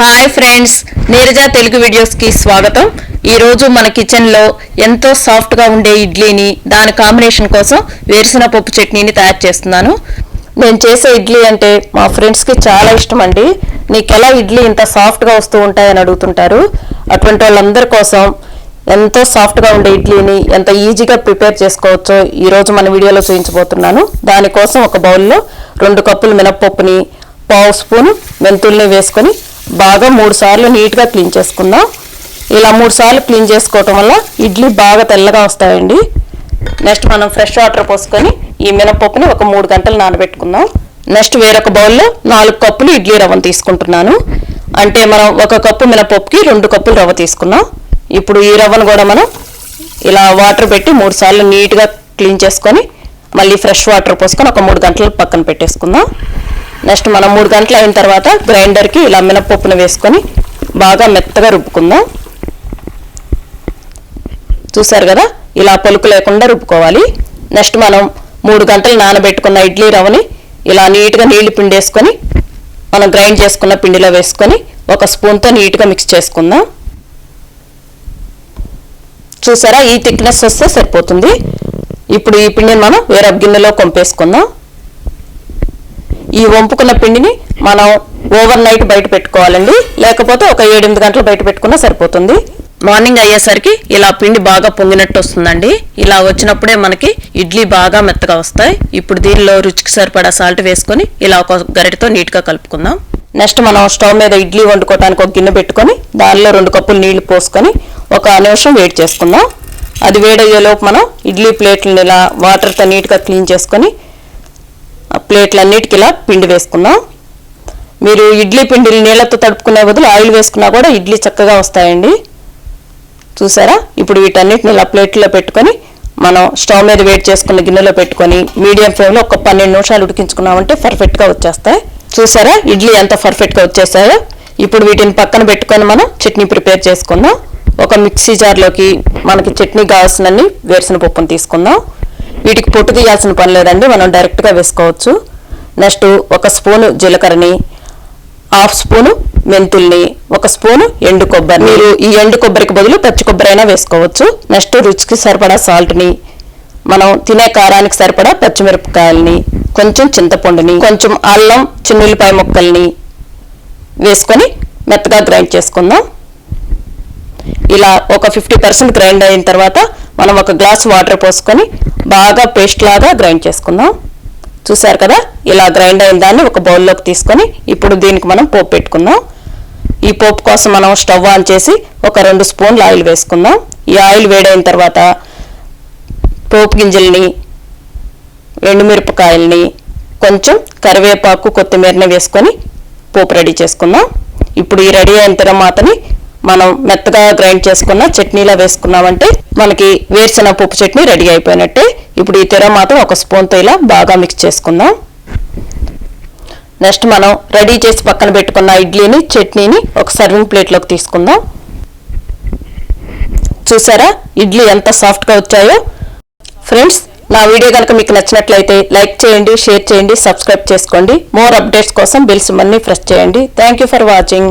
Hi friends Neeraja Telugu వీడియోస్కి స్వాగతం. ఈరోజు మన కిచెన్లో ఎంతో సాఫ్ట్గా ఉండే ఇడ్లీని దాని కాంబినేషన్ కోసం వేరుసిన పప్పు చట్నీని తయారు చేస్తున్నాను. నేను చేసే ఇడ్లీ అంటే మా ఫ్రెండ్స్కి చాలా ఇష్టం అండి. నీకెలా ఇడ్లీ ఇంత సాఫ్ట్గా వస్తూ ఉంటాయని అడుగుతుంటారు. అటువంటి వాళ్ళందరి కోసం ఎంతో సాఫ్ట్గా ఉండే ఇడ్లీని ఎంత ఈజీగా ప్రిపేర్ చేసుకోవచ్చో ఈరోజు మన వీడియోలో చూపించబోతున్నాను. దానికోసం ఒక బౌల్లో రెండు కప్పులు మినప్పప్పుని పావు స్పూన్ మెంతుల్ని వేసుకొని బాగా మూడు సార్లు నీట్గా క్లీన్ చేసుకుందాం. ఇలా మూడు సార్లు క్లీన్ చేసుకోవటం వల్ల ఇడ్లీ బాగా తెల్లగా వస్తాయండి. నెక్స్ట్ మనం ఫ్రెష్ వాటర్ పోసుకొని ఈ మినపప్పుని ఒక మూడు గంటలు నానబెట్టుకుందాం. నెక్స్ట్ వేరొక బౌల్లో నాలుగు కప్పులు ఇడ్లీ రవ్వను తీసుకుంటున్నాను. అంటే మనం ఒక కప్పు మినపప్పుకి రెండు కప్పులు రవ్వ తీసుకున్నాం. ఇప్పుడు ఈ రవ్వను కూడా మనం ఇలా వాటర్ పెట్టి మూడు సార్లు నీట్గా క్లీన్ చేసుకొని మళ్ళీ ఫ్రెష్ వాటర్ పోసుకొని ఒక మూడు గంటలు పక్కన పెట్టేసుకుందాం. నెక్స్ట్ మనం మూడు గంటలు అయిన తర్వాత గ్రైండర్కి ఇలా మినపప్పును వేసుకొని బాగా మెత్తగా రుబ్బుకుందాం. చూసారు కదా? ఇలా పలుకు లేకుండా రుబ్బుకోవాలి. నెక్స్ట్ మనం మూడు గంటలు నానబెట్టుకున్న ఇడ్లీ రవ్వని ఇలా నీట్గా నీళ్ళు పిండేసుకొని మనం గ్రైండ్ చేసుకున్న పిండిలో వేసుకొని ఒక స్పూన్తో నీట్గా మిక్స్ చేసుకుందాం. చూసారా? ఈ థిక్నెస్ వస్తే సరిపోతుంది. ఇప్పుడు ఈ పిండిని మనం వేరే గిన్నెలో కొంపేసుకుందాం. ఈ వంపుకున్న పిండిని మనం ఓవర్ నైట్ బయట పెట్టుకోవాలండి. లేకపోతే ఒక ఏడెనిమిది గంటలు బయట పెట్టుకున్నా సరిపోతుంది. మార్నింగ్ అయ్యేసరికి ఇలా పిండి బాగా పొంగినట్టు వస్తుందండి. ఇలా వచ్చినప్పుడే మనకి ఇడ్లీ బాగా మెత్తగా వస్తాయి. ఇప్పుడు దీనిలో రుచికి సరిపడా సాల్ట్ వేసుకొని ఇలా ఒక గరిటతో నీట్గా కలుపుకుందాం. నెక్స్ట్ మనం స్టవ్ మీద ఇడ్లీ వండుకోవడానికి ఒక గిన్నె పెట్టుకొని దానిలో రెండు కప్పులు నీళ్ళు పోసుకొని ఒక నిమిషం వేడి చేసుకుందాం. అది వేడయ్యేలోపు మనం ఇడ్లీ ప్లేట్లను ఇలా వాటర్తో నీట్గా క్లీన్ చేసుకొని ప్లేట్లన్నిటికి ఇలా పిండి వేసుకుందాం మీరు ఇడ్లీ పిండిని నీళ్ళతో తడుపుకునే బదులు ఆయిల్ వేసుకున్నా కూడా ఇడ్లీ చక్కగా వస్తాయండి. చూసారా? ఇప్పుడు వీటన్నిటిని ఇలా ప్లేట్లో పెట్టుకొని మనం స్టవ్ మీద వేడి చేసుకున్న గిన్నెలో పెట్టుకొని మీడియం ఫ్లేమ్లో ఒక పన్నెండు నిమిషాలు ఉడికించుకున్నామంటే పర్ఫెక్ట్గా వచ్చేస్తాయి. చూసారా? ఇడ్లీ ఎంత పర్ఫెక్ట్గా వచ్చేసాయో. ఇప్పుడు వీటిని పక్కన పెట్టుకొని మనం చట్నీ ప్రిపేర్ చేసుకుందాం. ఒక మిక్సీ జార్లోకి మనకి చట్నీ కావాల్సినన్ని వేరుసిన పప్పును తీసుకుందాం. వీటికి పొట్టు తీయాల్సిన పని లేదండి. మనం డైరెక్ట్గా వేసుకోవచ్చు. నెక్స్ట్ ఒక స్పూను జీలకర్రని హాఫ్ స్పూను మెంతుల్ని ఒక స్పూను ఎండు కొబ్బరి మీరు ఈ ఎండు కొబ్బరికి బదులు పచ్చి కొబ్బరి అయినా వేసుకోవచ్చు. నెక్స్ట్ రుచికి సరిపడా సాల్ట్ని మనం తినే కారానికి సరిపడా పచ్చిమిరపకాయలని కొంచెం చింతపండుని కొంచెం అల్లం చిన్నుల్లిపాయ ముక్కల్ని వేసుకొని మెత్తగా గ్రైండ్ చేసుకుందాం. ఇలా ఒక ఫిఫ్టీ పర్సెంట్ గ్రైండ్ అయిన తర్వాత మనం ఒక గ్లాస్ వాటర్ పోసుకొని బాగా పేస్ట్ లాగా గ్రైండ్ చేసుకుందాం. చూసారు కదా? ఇలా గ్రైండ్ అయిన దాన్ని ఒక బౌల్లోకి తీసుకొని ఇప్పుడు దీనికి మనం పోపు పెట్టుకుందాం. ఈ పోపు కోసం మనం స్టవ్ ఆన్ చేసి ఒక రెండు స్పూన్లు ఆయిల్ వేసుకుందాం. ఈ ఆయిల్ వేడైన తర్వాత పోపు గింజల్ని ఎండుమిరపకాయల్ని కొంచెం కరివేపాకు కొత్తిమీరని వేసుకొని పోపు రెడీ చేసుకుందాం. ఇప్పుడు ఈ రెడీ అయిన తర్వాతని మనం మెత్తగా గ్రైండ్ చేసుకున్న చట్నీలా వేసుకున్నామంటే మనకి వేరుశెనగ పప్పు చట్నీ రెడీ అయిపోయినట్టే. ఇప్పుడు ఈ తెర మాత్రం ఒక స్పూన్తో ఇలా బాగా మిక్స్ చేసుకుందాం. నెక్స్ట్ మనం రెడీ చేసి పక్కన పెట్టుకున్న ఇడ్లీని చట్నీని ఒక సర్వింగ్ ప్లేట్లోకి తీసుకుందాం. చూసారా? ఇడ్లీ ఎంత సాఫ్ట్గా వచ్చాయో. ఫ్రెండ్స్ నా వీడియో కనుక మీకు నచ్చినట్లయితే లైక్ చేయండి షేర్ చేయండి సబ్స్క్రైబ్ చేసుకోండి. మోర్ అప్డేట్స్ కోసం బిల్స్ మనీ ప్రెస్ చేయండి. Thank you for watching